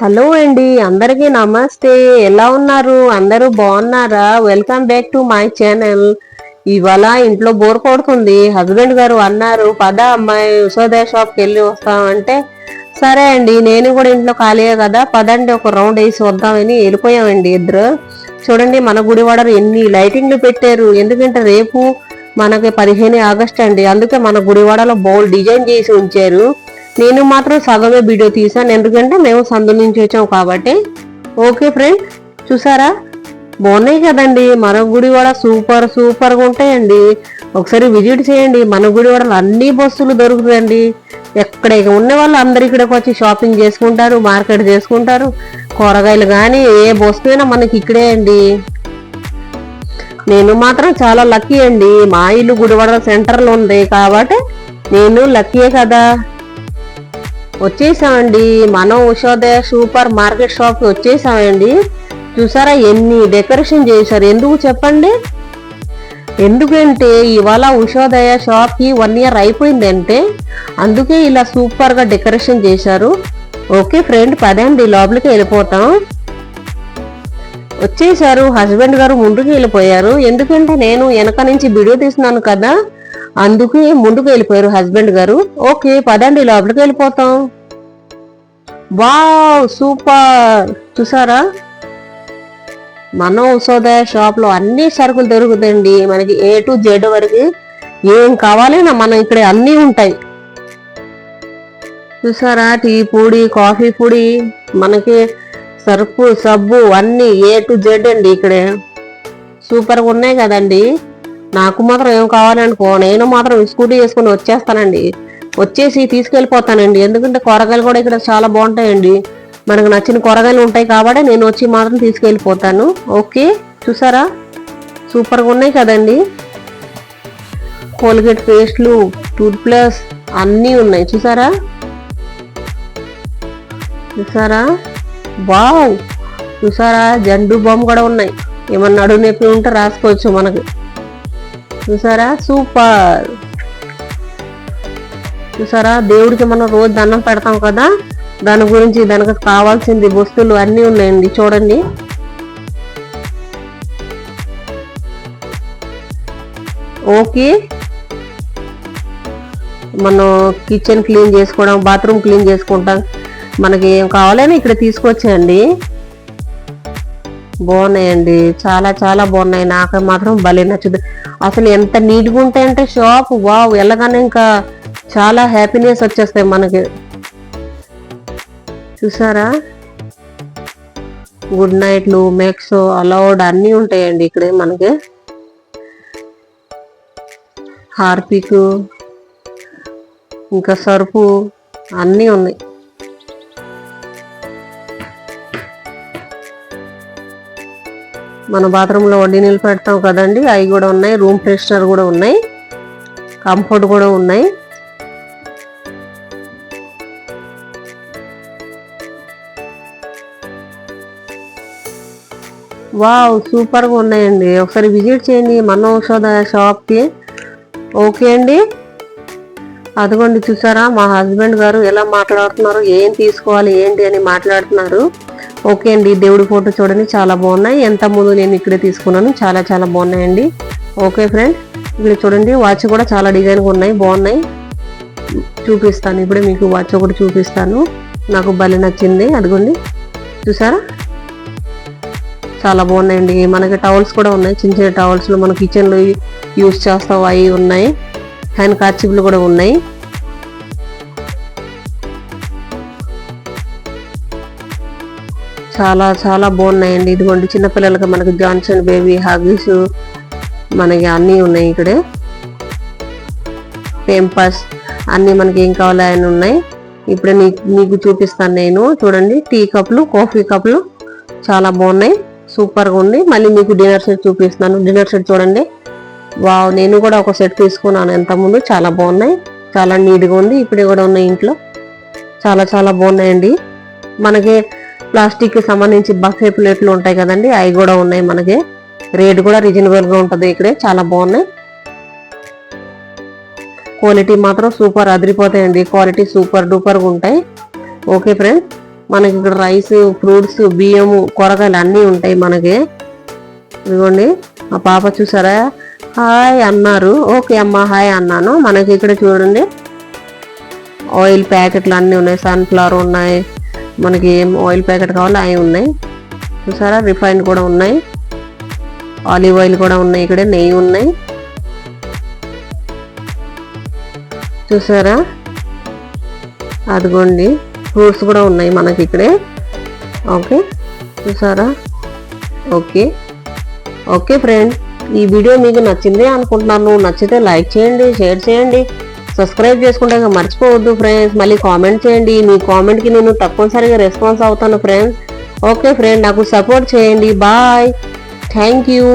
Hello అండి అందరికీ నమస్తే. ఎలా ఉన్నారు? అందరూ బాగున్నారా? Welcome back to my channel ఇవాళ ఇంట్లో బోర్ కొడుతుంది. హస్బెండ్ గారు అన్నారు పద అమ్మాయి ఉషోదయ షాప్కి వెళ్ళి వస్తామంటే. సరే అండి నేను కూడా ఇంట్లో ఖాళీయే కదా. పదండి ఒక రౌండ్ వేసి వద్దామని వెళ్ళిపోయామండి ఇద్దరు. చూడండి మన గుడివాడలు ఎన్ని లైటింగ్లు పెట్టారు. ఎందుకంటే రేపు మనకి పదిహేను ఆగస్ట్ అండి. అందుకే మన గుడివాడలో బౌల్ డిజైన్ చేసి ఉంచారు. నేను మాత్రం సగమే వీడియో తీసాను ఎందుకంటే మేము సందు నుంచి వచ్చాం కాబట్టి. ఓకే ఫ్రెండ్ చూసారా? బాగున్నాయి కదండి. మన గుడి కూడా సూపర్ సూపర్గా ఉంటాయండి. ఒకసారి విజిట్ చేయండి. మన గుడి కూడా అన్ని బస్సులు దొరుకుతాయండి. ఎక్కడ ఉన్న వాళ్ళు అందరు ఇక్కడికి వచ్చి షాపింగ్ చేసుకుంటారు మార్కెట్ చేసుకుంటారు. కూరగాయలు కానీ ఏ వస్తువు అయినా మనకి ఇక్కడే అండి. నేను మాత్రం చాలా లక్కీ అండి. మా ఇల్లు గుడివాడ సెంటర్లో ఉంది కాబట్టి నేను లక్కీయే కదా. వచ్చేసామండి. మనం ఉషోదయ సూపర్ మార్కెట్ షాప్కి వచ్చేసామండి. చూసారా ఎన్ని డెకరేషన్ చేశారు? ఎందుకు చెప్పండి? ఎందుకంటే ఇవాళ ఉషోదయ షాప్కి వన్ ఇయర్ అయిపోయిందంటే అందుకే ఇలా సూపర్గా డెకరేషన్ చేశారు. ఓకే ఫ్రెండ్ పదండి లోపలికి వెళ్ళిపోతాం. వచ్చేసారు హస్బెండ్ గారు ముందుకు వెళ్ళిపోయారు. ఎందుకంటే నేను వెనక నుంచి వీడియో తీస్తున్నాను కదా అందుకే ముందుకు వెళ్ళిపోయారు హస్బెండ్ గారు. ఓకే పదండి లోపలికి వెళ్ళిపోతాం. Wow super. చూసారా? మనం ఉసోదయ షాప్లో అన్ని సరుకులు దొరుకుతాయండి. మనకి ఏ టు జెడ్ వరకు ఏం కావాలైనా మనం ఇక్కడ అన్నీ ఉంటాయి. చూసారా? టీ పొడి కాఫీ పొడి మనకి సరుపు సబ్బు అన్నీ ఏ టు జెడ్ అండి ఇక్కడే. సూపర్గా ఉన్నాయి కదండి. నాకు మాత్రం ఏం కావాలనుకో నేను మాత్రం స్కూటీ వేసుకొని వచ్చేస్తానండి. వచ్చేసి తీసుకెళ్ళిపోతానండి. ఎందుకంటే కూరగాయలు కూడా ఇక్కడ చాలా బాగుంటాయండి. మనకు నచ్చిన కూరగాయలు ఉంటాయి కాబట్టి నేను వచ్చి మాత్రం తీసుకెళ్ళిపోతాను. ఓకే? చూసారా? సూపర్గా ఉన్నాయి కదండి. కోల్గేట్ పేస్ట్లు టూత్ ప్లస్ అన్నీ ఉన్నాయి. చూసారా? చూసారా? వావ్! చూసారా? జండు బొమ్మ కూడా ఉన్నాయి. ఏమన్నా నడుము నొప్పి ఉంటే రాసుకోవచ్చు మనకి. చూసారా? సూపర్! చూసారా? దేవుడికి మనం రోజు దండం పెడతాం కదా? దాని గురించి దానికి కావాల్సింది వస్తువులు అన్నీ ఉన్నాయండి చూడండి. ఓకే. మనం కిచెన్ క్లీన్ చేసుకోవడం బాత్రూమ్ క్లీన్ చేసుకుంటాం. మనకి ఏం కావాలని ఇక్కడ తీసుకొచ్చాయండి. బాగున్నాయండి. చాలా చాలా బాగున్నాయి. నాకు మాత్రం భలే నచ్చుద్ది అసలు ఎంత నీట్గా ఉంటాయంటే షాప్. వావ్ వెళ్ళగానే ఇంకా చాలా హ్యాపీనెస్ వచ్చేస్తాయి మనకి. చూసారా? గుడ్ నైట్లు మేక్స్ అలౌడ్ అన్నీ ఉంటాయండి ఇక్కడే మనకి. హార్పిక్ ఇంకా సరుపు అన్నీ ఉన్నాయి. మన బాత్రూంలో వడ్డీ నీళ్ళు పెడతాం కదండి అవి కూడా ఉన్నాయి రూమ్ ఫ్రెషనర్ కూడా ఉన్నాయి కంఫర్ట్ కూడా ఉన్నాయి. వావ్ సూపర్గా ఉన్నాయండి. ఒకసారి విజిట్ చేయండి మన ఔషధ షాప్కి. ఓకే అండి. అదిగోండి చూసారా? మా హస్బెండ్ గారు ఎలా మాట్లాడుతున్నారు ఏం తీసుకోవాలి ఏంటి అని మాట్లాడుతున్నారు. ఓకే అండి దేవుడి ఫోటో చూడండి చాలా బాగున్నాయి. ఎంత ముందు నేను ఇక్కడే తీసుకున్నాను చాలా చాలా బాగున్నాయండి. ఓకే ఫ్రెండ్ ఇక్కడ చూడండి వాచ్ కూడా చాలా డిజైన్గా ఉన్నాయి బాగున్నాయి. చూపిస్తాను ఇప్పుడే మీకు వాచ్ ఒకటి చూపిస్తాను. నాకు భలే నచ్చింది అదిగోండి. చూసారా? చాలా బాగున్నాయండి. మనకి టవల్స్ కూడా ఉన్నాయి. చిన్న చిన్న టవల్స్లో మన కిచెన్లో యూస్ చేస్తాం అవి ఉన్నాయి. హ్యాండ్ కార్చిప్లు కూడా ఉన్నాయి. చాలా చాలా బాగున్నాయండి. ఇదిగోండి చిన్నపిల్లలకి మనకి జాన్సన్ బేబీ హాగీస్ మనకి అన్నీ ఉన్నాయి ఇక్కడే. పెంపస్ అన్నీ మనకి ఏం కావాలో అని ఉన్నాయి. ఇప్పుడే నీకు చూపిస్తాను నేను. చూడండి టీ కప్లు కాఫీ కప్లు చాలా బాగున్నాయి. సూపర్గా ఉంది. మళ్ళీ మీకు డిన్నర్ సెట్ చూపిస్తున్నాను. డిన్నర్ సెట్ చూడండి. వావ్ నేను కూడా ఒక సెట్ తీసుకున్నాను ఎంతముందు చాలా బాగున్నాయి. చాలా నీట్గా ఉంది. ఇప్పుడే కూడా ఉన్నాయి ఇంట్లో. చాలా చాలా బాగున్నాయండి. మనకి ప్లాస్టిక్కి సంబంధించి బఫే ప్లేట్లు ఉంటాయి కదండి. అవి కూడా ఉన్నాయి మనకి. రేట్ కూడా రీజనబుల్గా ఉంటుంది ఇక్కడే. చాలా బాగున్నాయి. క్వాలిటీ మాత్రం సూపర్ అదిరిపోతాయండి. క్వాలిటీ సూపర్ డూపర్గా ఉంటాయి. Okay friends. మనకి ఇక్కడ రైస్ ఫ్రూట్స్ బియ్యము కూరగాయలు అన్నీ ఉంటాయి మనకి. ఇదిగోండి ఆ పాప చూసారా? హాయ్ అన్నారు. ఓకే అమ్మ హాయ్ అన్నాను. మనకి ఇక్కడ చూడండి. ఆయిల్ ప్యాకెట్లు అన్నీ ఉన్నాయి. సన్ఫ్లవర్ ఉన్నాయి. మనకి ఏం ఆయిల్ ప్యాకెట్ కావాలో అవి ఉన్నాయి. చూసారా? రిఫైండ్ కూడా ఉన్నాయి. ఆలివ్ ఆయిల్ కూడా ఉన్నాయి. ఇక్కడ నెయ్యి ఉన్నాయి. చూసారా? అదిగోండి. ఫ్రూట్స్ కూడా ఉన్నాయి మనకి ఇక్కడే. ఓకే చూసారా? ఓకే. ఓకే ఫ్రెండ్ ఈ వీడియో మీకు నచ్చింది అనుకుంటున్నాను. నచ్చితే లైక్ చేయండి షేర్ చేయండి సబ్స్క్రైబ్ చేసుకుంటే మర్చిపోవద్దు ఫ్రెండ్స్. మళ్ళీ కామెంట్ చేయండి. మీ కామెంట్కి నేను తప్పనిసరిగా రెస్పాన్స్ అవుతాను ఫ్రెండ్స్. ఓకే ఫ్రెండ్ నాకు సపోర్ట్ చేయండి. బాయ్. Thank you.